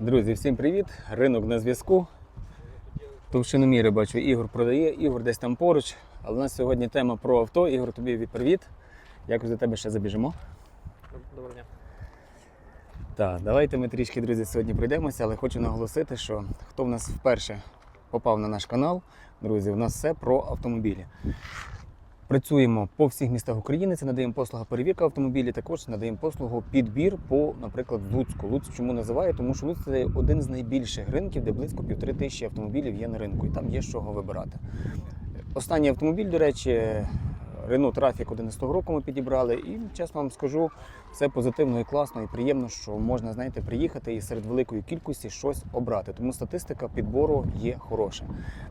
Друзі, всім привіт! Ринок на зв'язку. Товщиноміри бачу, Ігор продає, Ігор десь там поруч. Але у нас сьогодні тема про авто. Ігор, тобі привіт. Якось до тебе ще забіжимо. Доброго дня. Так, давайте ми трішки, друзі, сьогодні пройдемося, але хочу наголосити, що хто в нас вперше попав на наш канал, друзі, у нас все про автомобілі. Працюємо по всіх містах України. Це надаємо послугу перевірка автомобілів. Також надаємо послугу підбір по, наприклад, Луцьку. Луцьк чому називаю? Тому що Луцьк це один з найбільших ринків, де близько півтори тисячі автомобілів є на ринку, і там є з чого вибирати. Останній автомобіль, до речі, Renault Traffic 11 року ми підібрали, і чесно вам скажу, все позитивно і класно, і приємно, що можна, знаєте, приїхати і серед великої кількості щось обрати. Тому статистика підбору є хороша.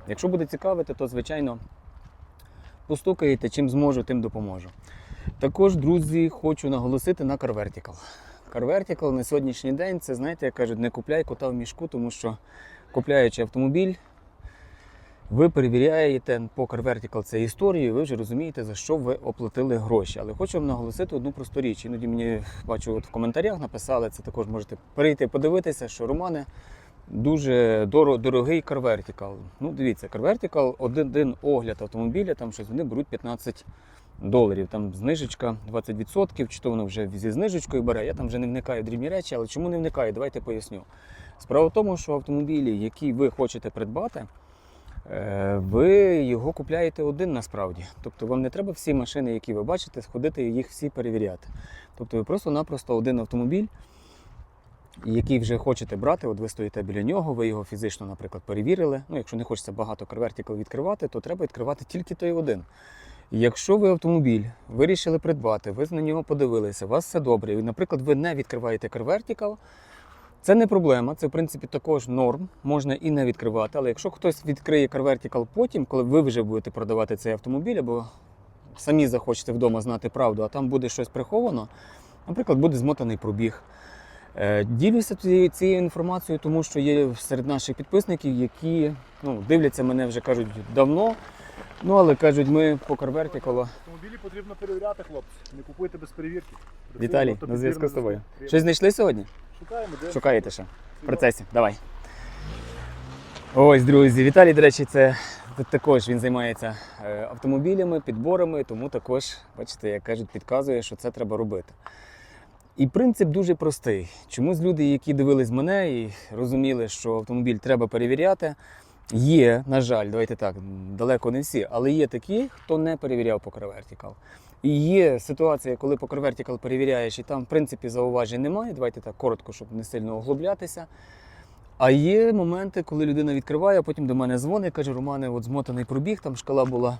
Якщо буде цікавити, то звичайно постукаєте, чим зможу, тим допоможу. Також, друзі, хочу наголосити на Car Vertical. Car Vertical на сьогоднішній день це, знаєте, як кажуть, не купляй кота в мішку, тому що купляючи автомобіль, ви перевіряєте по Car Vertical це історію, ви вже розумієте, за що ви оплатили гроші. Але хочу вам наголосити одну просту річ. Іноді мені бачу, от в коментарях написали, це також можете перейти подивитися, що Романе дуже дорогий Vertical. Ну, дивіться, Vertical, один, один огляд автомобіля, там щось вони беруть 15 доларів. Там знижечка 20%, чи то воно вже зі знижечкою бере. Я там вже не вникаю в дрібні речі, але чому не вникаю? Давайте поясню. Справа в тому, що автомобілі, які ви хочете придбати, Е, ви його купляєте один насправді. Тобто вам не треба всі машини, які ви бачите, сходити і їх всі перевіряти. Тобто ви просто-напросто один автомобіль, який вже хочете брати, от ви стоїте біля нього, ви його фізично, наприклад, перевірили. Ну, якщо не хочеться багато карвертикл відкривати, то треба відкривати тільки той один. Якщо ви автомобіль вирішили придбати, ви на нього подивилися, у вас все добре, і, наприклад, ви не відкриваєте карвертикал, це не проблема, це в принципі також норм, можна і не відкривати. Але якщо хтось відкриє CarVertical потім, коли ви вже будете продавати цей автомобіль, або самі захочете вдома знати правду, а там буде щось приховано, наприклад, буде змотаний пробіг. Е, Ділюся цією, цією інформацією, тому що є серед наших підписників, які ну, дивляться мене вже кажуть давно. Ну, але кажуть, ми по CarVertical. Автомобілі потрібно перевіряти, хлопці. Не купуйте без перевірки. Віталій, на зв'язку з тобою. Щось знайшли сьогодні? Шукаємо, де Шукаєте ще? В процесі. Давай. Ось, друзі, Віталій, до речі, це також він займається е, автомобілями, підборами, тому також, бачите, як кажуть, підказує, що це треба робити. І принцип дуже простий. Чомусь люди, які дивились мене і розуміли, що автомобіль треба перевіряти, є, на жаль, давайте так, далеко не всі, але є такі, хто не перевіряв по Vertical. І є ситуація, коли по Vertical перевіряєш, і там, в принципі, зауважень немає. Давайте так коротко, щоб не сильно оглублятися. А є моменти, коли людина відкриває, а потім до мене дзвонить, каже, Романе, от змотаний пробіг, там шкала була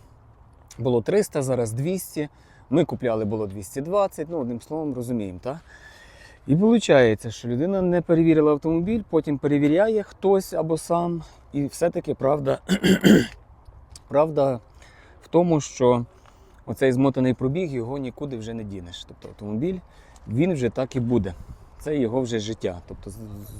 було 300, зараз 200. Ми купляли було 220, ну, одним словом, розуміємо, так? І виходить, що людина не перевірила автомобіль, потім перевіряє хтось або сам. І все-таки правда, правда в тому, що оцей змотаний пробіг його нікуди вже не дінеш. Тобто автомобіль він вже так і буде. Це його вже життя. Тобто,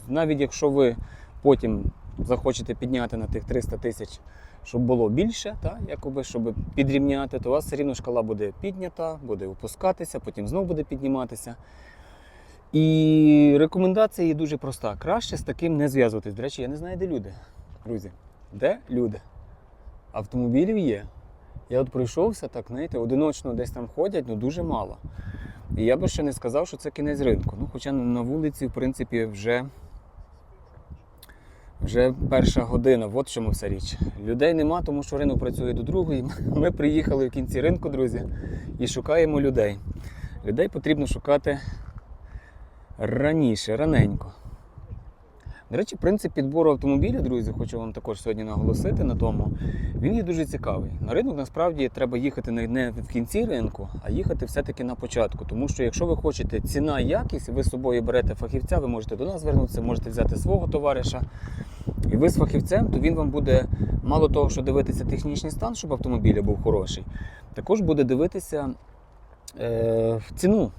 навіть якщо ви потім захочете підняти на тих 300 тисяч, щоб було більше, та, якоби, щоб підрівняти, то у вас все рівно шкала буде піднята, буде опускатися, потім знову буде підніматися. І рекомендація її дуже проста. Краще з таким не зв'язуватись. До речі, я не знаю, де люди. Друзі, де люди? Автомобілів є. Я от пройшовся, так, знаєте, одиночно десь там ходять, ну дуже мало. І я би ще не сказав, що це кінець ринку. Ну, хоча на вулиці, в принципі, вже, вже перша година, от чому вся річ. Людей нема, тому що ринок працює до другої. Ми приїхали в кінці ринку, друзі, і шукаємо людей. Людей потрібно шукати раніше, раненько. До речі, принцип підбору автомобіля, друзі, хочу вам також сьогодні наголосити на тому. Він є дуже цікавий. На ринок насправді треба їхати не- в кінці ринку, а їхати все-таки на початку. Тому що якщо ви хочете ціна якість, ви з собою берете фахівця, ви можете до нас звернутися, можете взяти свого товариша. І ви з фахівцем, то він вам буде мало того, що дивитися технічний стан, щоб автомобіля був хороший, також буде дивитися е, ціну.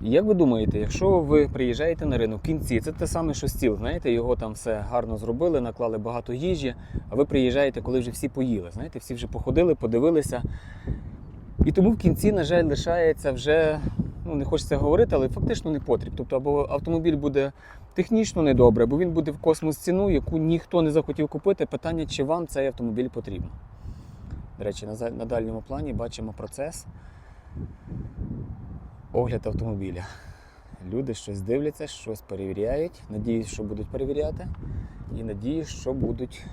Як ви думаєте, якщо ви приїжджаєте на ринок в кінці, це те саме, що стіл, знаєте, його там все гарно зробили, наклали багато їжі, а ви приїжджаєте, коли вже всі поїли. Знаєте, всі вже походили, подивилися. І тому в кінці, на жаль, лишається вже ну не хочеться говорити, але фактично не потріб. Тобто, або автомобіль буде технічно недобре, або він буде в космос ціну, яку ніхто не захотів купити. Питання, чи вам цей автомобіль потрібен. До речі, на дальньому плані бачимо процес. Огляд автомобіля. Люди щось дивляться, щось перевіряють. Надіюсь, що будуть перевіряти. І надіюсь, що будуть,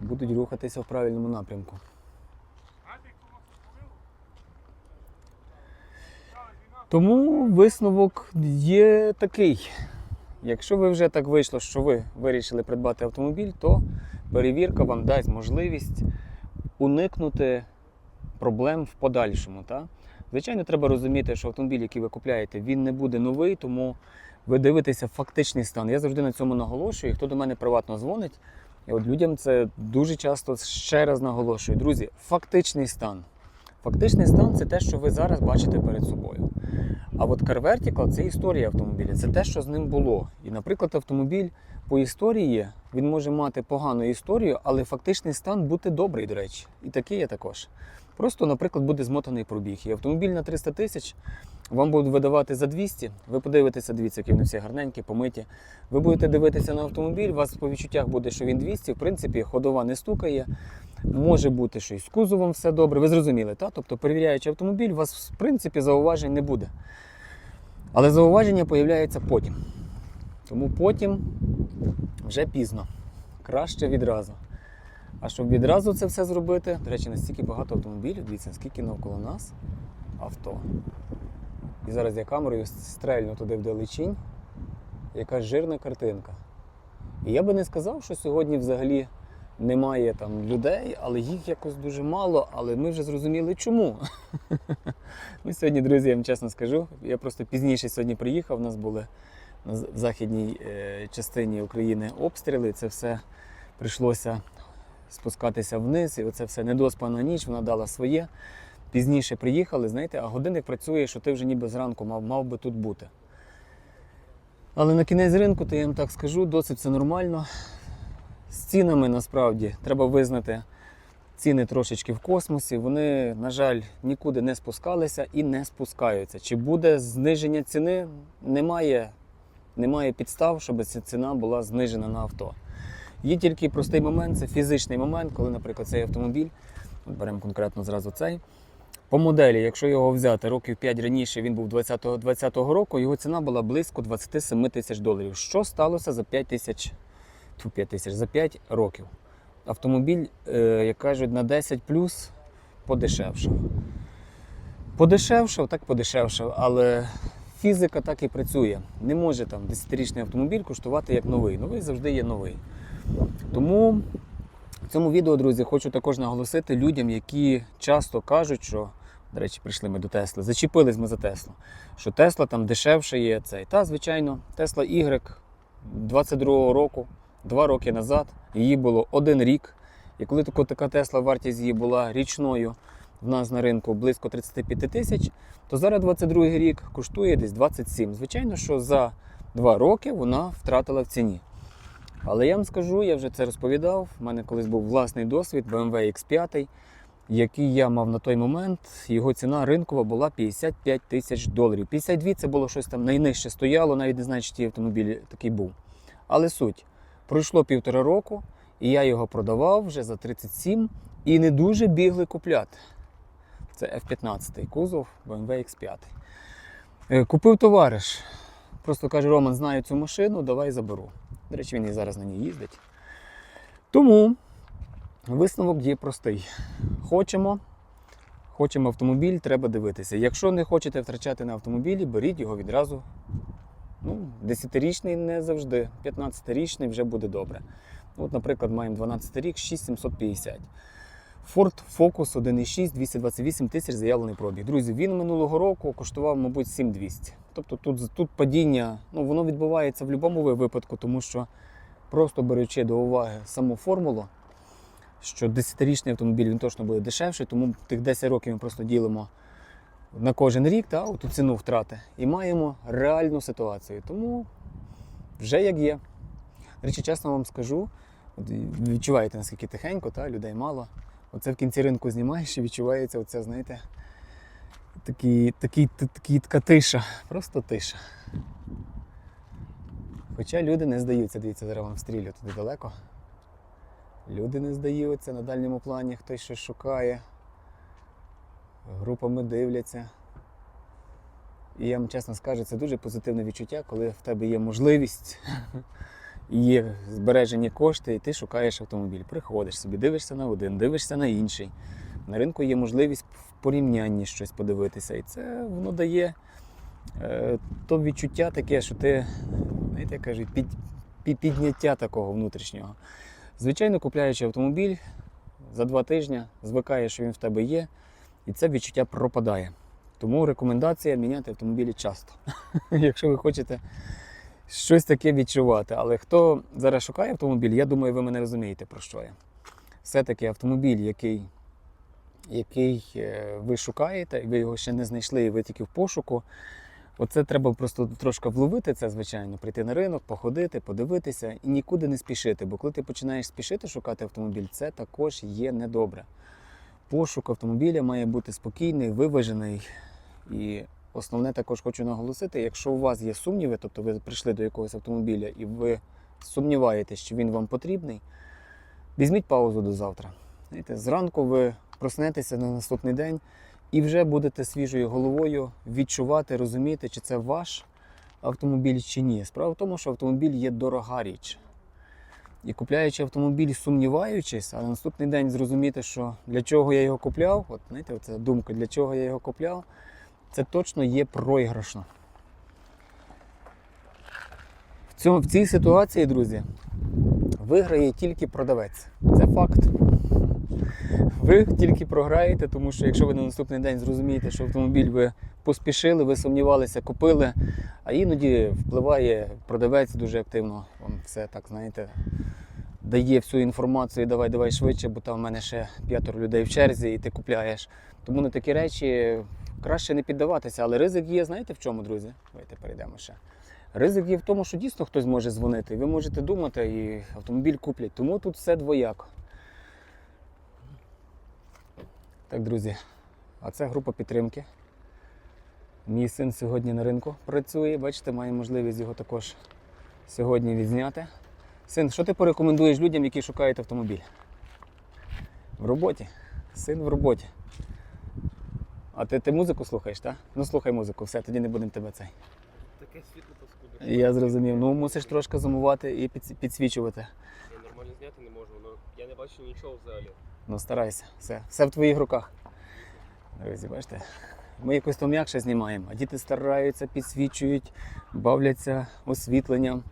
будуть рухатися в правильному напрямку. Тому висновок є такий. Якщо ви вже так вийшло, що ви вирішили придбати автомобіль, то перевірка вам дасть можливість уникнути проблем в подальшому. Та? Звичайно, треба розуміти, що автомобіль, який ви купляєте, він не буде новий, тому ви дивитеся фактичний стан. Я завжди на цьому наголошую. Хто до мене приватно дзвонить, і от людям це дуже часто ще раз наголошую. Друзі, фактичний стан. Фактичний стан це те, що ви зараз бачите перед собою. А от Car Vertical – це історія автомобіля, це те, що з ним було. І, наприклад, автомобіль по історії він може мати погану історію, але фактичний стан бути добрий, до речі. І такий є також. Просто, наприклад, буде змотаний пробіг. І автомобіль на 300 тисяч вам будуть видавати за 200. Ви подивитеся, дивіться, які вони всі гарненькі, помиті. Ви будете дивитися на автомобіль, у вас по відчуттях буде, що він 200, в принципі, ходова не стукає. Може бути, що і з кузовом все добре. Ви зрозуміли, так? Тобто, перевіряючи автомобіль, у вас, в принципі, зауважень не буде. Але зауваження появляються потім. Тому потім вже пізно. Краще відразу. А щоб відразу це все зробити, до речі, настільки багато автомобілів, дивіться, скільки навколо нас авто. І зараз я камерою стрельну туди в далечінь, яка жирна картинка. І я би не сказав, що сьогодні взагалі немає там людей, але їх якось дуже мало, але ми вже зрозуміли чому. Ми сьогодні, друзі, я вам чесно скажу. Я просто пізніше сьогодні приїхав. У нас були в західній е, частині України обстріли. Це все прийшлося спускатися вниз, і оце все недоспана ніч, вона дала своє. Пізніше приїхали, знаєте, а годинник працює, що ти вже ніби зранку мав, мав би тут бути. Але на кінець ринку, то я вам так скажу, досить все нормально. З цінами насправді треба визнати ціни трошечки в космосі. Вони, на жаль, нікуди не спускалися і не спускаються. Чи буде зниження ціни? Немає, немає підстав, щоб ця ціна була знижена на авто. Є тільки простий момент, це фізичний момент, коли, наприклад, цей автомобіль, беремо конкретно зразу цей. По моделі, якщо його взяти років 5 раніше, він був 20-го 20-го року, його ціна була близько 27 тисяч доларів. Що сталося за 5 тисяч, 5 тисяч, за 5 років? Автомобіль, е, як кажуть, на 10 плюс подешевшав. Подешевшав, так подешевшав, але фізика так і працює. Не може там 10-річний автомобіль коштувати як новий. Новий завжди є новий. Тому в цьому відео, друзі, хочу також наголосити людям, які часто кажуть, що, до речі, прийшли ми до Тесли, зачепились ми за Теслу, що Тесла там дешевше є цей. Та, звичайно, Тесла Y 22-го року, два роки назад, її було один рік. І коли така Тесла, вартість її була річною в нас на ринку близько 35 тисяч, то зараз 22 рік коштує десь 27. Звичайно, що за два роки вона втратила в ціні. Але я вам скажу, я вже це розповідав. У мене колись був власний досвід BMW X5, який я мав на той момент. Його ціна ринкова була 55 тисяч доларів. 52 це було щось там найнижче стояло, навіть не знаю, чи ті автомобіль такий був. Але суть, пройшло півтора року, і я його продавав вже за 37 і не дуже бігли купляти. Це F15 кузов BMW X5. Е, Купив товариш. Просто каже, Роман, знаю цю машину, давай заберу. До речі, він і зараз на ній їздить. Тому висновок є простий. Хочемо, хочемо автомобіль, треба дивитися. Якщо не хочете втрачати на автомобілі, беріть його відразу. Ну, 10-річний не завжди, 15-річний вже буде добре. От, наприклад, маємо 12 рік, 6750. Ford Focus 1.6, 228 тисяч заявлений пробіг. Друзі, він минулого року коштував, мабуть, 7200. Тобто тут, тут падіння, ну воно відбувається в будь-якому випадку, тому що просто беручи до уваги саму формулу, що 10-річний автомобіль він точно буде дешевший, тому тих 10 років ми просто ділимо на кожен рік та, ту ціну втрати і маємо реальну ситуацію. Тому вже як є. Речі, чесно вам скажу, відчуваєте, наскільки тихенько, та, людей мало. Оце в кінці ринку знімаєш і відчувається оце, знаєте, Такий, такий, такий, така тиша, просто тиша. Хоча люди не здаються, дивіться, зараз вам встрілю туди далеко. Люди не здаються на дальньому плані, хтось щось шукає, групами дивляться. І я вам чесно скажу, це дуже позитивне відчуття, коли в тебе є можливість є збережені кошти, і ти шукаєш автомобіль. Приходиш собі, дивишся на один, дивишся на інший. На ринку є можливість в порівнянні щось подивитися. І це воно дає е, то відчуття таке, що ти, знаєте, як кажуть, під, під, підняття такого внутрішнього. Звичайно, купляючи автомобіль за два тижні, звикаєш, що він в тебе є, і це відчуття пропадає. Тому рекомендація міняти автомобілі часто, якщо ви хочете щось таке відчувати. Але хто зараз шукає автомобіль, я думаю, ви мене розумієте, про що я. Все-таки автомобіль, який, який е, ви шукаєте, ви його ще не знайшли, і ви тільки в пошуку. Оце треба просто трошки вловити це, звичайно, прийти на ринок, походити, подивитися і нікуди не спішити. Бо коли ти починаєш спішити шукати автомобіль, це також є недобре. Пошук автомобіля має бути спокійний, виважений. І основне також хочу наголосити, якщо у вас є сумніви, тобто ви прийшли до якогось автомобіля і ви сумніваєтесь, що він вам потрібний, візьміть паузу до завтра. Знаєте, зранку ви проснетеся на наступний день і вже будете свіжою головою відчувати, розуміти, чи це ваш автомобіль чи ні. Справа в тому, що автомобіль є дорога річ. І купляючи автомобіль, сумніваючись, а на наступний день зрозуміти, що для чого я його купляв, от знаєте, оця думка, для чого я його купляв, це точно є проіграшно. В, цьому, в цій ситуації, друзі, виграє тільки продавець. Це факт. Ви тільки програєте, тому що якщо ви на наступний день зрозумієте, що автомобіль ви поспішили, ви сумнівалися, купили, а іноді впливає продавець дуже активно, вам все так, знаєте, дає всю інформацію, давай, давай швидше, бо там в мене ще п'ятеро людей в черзі, і ти купляєш. Тому на такі речі краще не піддаватися. Але ризик є, знаєте в чому, друзі? Давайте перейдемо ще. Ризик є в тому, що дійсно хтось може дзвонити. Ви можете думати, і автомобіль куплять. Тому тут все двояко. Так, друзі, а це група підтримки. Мій син сьогодні на ринку працює. Бачите, має можливість його також сьогодні відзняти. Син, що ти порекомендуєш людям, які шукають автомобіль? В роботі. Син в роботі. А ти, ти музику слухаєш, так? Ну слухай музику, все, тоді не будемо тебе цей. Таке світло паскуде. Я зрозумів. Ну мусиш трошки замувати і підс- підсвічувати. Я нормально зняти не можу, але я не бачу нічого взагалі. Ну старайся, все, все в твоїх руках. Друзі, бачите, ми якось то м'якше знімаємо, а діти стараються, підсвічують, бавляться освітленням.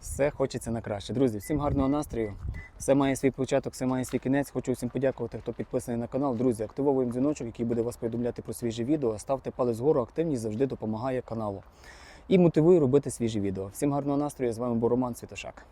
Все хочеться на краще. Друзі, всім гарного настрою. Все має свій початок, все має свій кінець. Хочу всім подякувати, хто підписаний на канал. Друзі, активовуємо дзвіночок, який буде вас повідомляти про свіжі відео. Ставте палець вгору, активність завжди допомагає каналу. І мотивує робити свіжі відео. Всім гарного настрою. З вами був Роман Світошак.